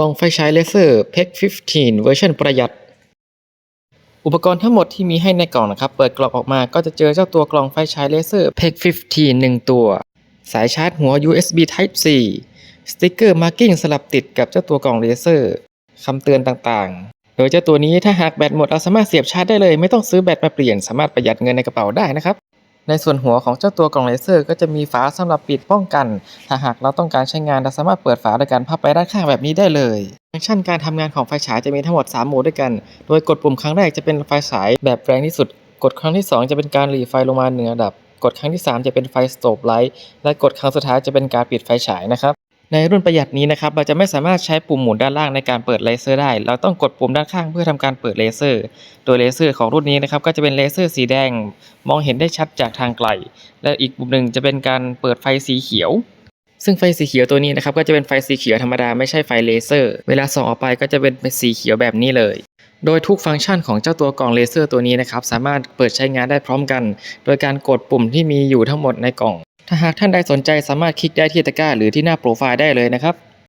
กล่องไฟฉายเลเซอร์ PEC 15 เวอร์ชันประหยัด อุปกรณ์ทั้งหมดที่มีให้ในกล่องนะครับ เปิดกล่องออกมาก็จะเจอเจ้าตัวกล่องไฟฉายเลเซอร์ PEC 15 1 ตัว สายชาร์จหัว USB Type C สติกเกอร์มาร์กิ้งสลับติดกับเจ้าตัวกล่องเลเซอร์คำเตือนต่างๆ โดยเจ้าตัวนี้ถ้าหากแบตหมดเราสามารถเสียบชาร์จได้เลย ไม่ต้องซื้อแบตมาเปลี่ยน สามารถประหยัดเงินในกระเป๋าได้นะครับ ในส่วนหัวของเจ้าตัวกล่องเลเซอร์ ก็จะมีฝาสำหรับปิดป้องกัน ถ้าหากเราต้องการใช้งานเราสามารถเปิดฝาโดยการพับไปด้านข้างแบบนี้ได้เลยฟังก์ชันการทำงานของไฟฉายจะมีทั้งหมด 3 โหมดด้วยกัน โดยกดปุ่มครั้งแรกจะเป็นไฟฉายแบบแรงที่สุด กดครั้งที่ 2 จะเป็นการหลีไฟลงมาเหนือดับ กดครั้งที่ 3 จะเป็นไฟสโตบไลท์ และกดครั้งสุดท้ายจะเป็นการปิดไฟฉายนะครับ ในรุ่นประหยัดนี้นะครับเราจะไม่สามารถใช้ปุ่มหมุนด้านล่างในการเปิดเลเซอร์ได้ เราต้องกดปุ่มด้านข้างเพื่อทำการเปิดเลเซอร์ โดยเลเซอร์ของรุ่นนี้นะครับก็จะเป็นเลเซอร์สีแดง มองเห็นได้ชัดจากทางไกล และอีกปุ่มหนึ่งจะเป็นการเปิดไฟสีเขียว ซึ่งไฟสีเขียวตัวนี้นะครับก็จะเป็นไฟสีเขียวธรรมดาไม่ใช่ไฟเลเซอร์ เวลาส่องออกไปก็จะเป็นสีเขียวแบบนี้เลยโดยทุกฟังก์ชันของเจ้าตัวกล่องเลเซอร์ตัวนี้นะครับสามารถเปิดใช้งานได้พร้อมกัน โดยการกดปุ่มที่มีอยู่ทั้งหมดในกล่อง ถ้าหากท่านใดสนใจสามารถคลิกได้ที่ตะกร้าหรือที่หน้าโปรไฟล์ได้เลยนะครับ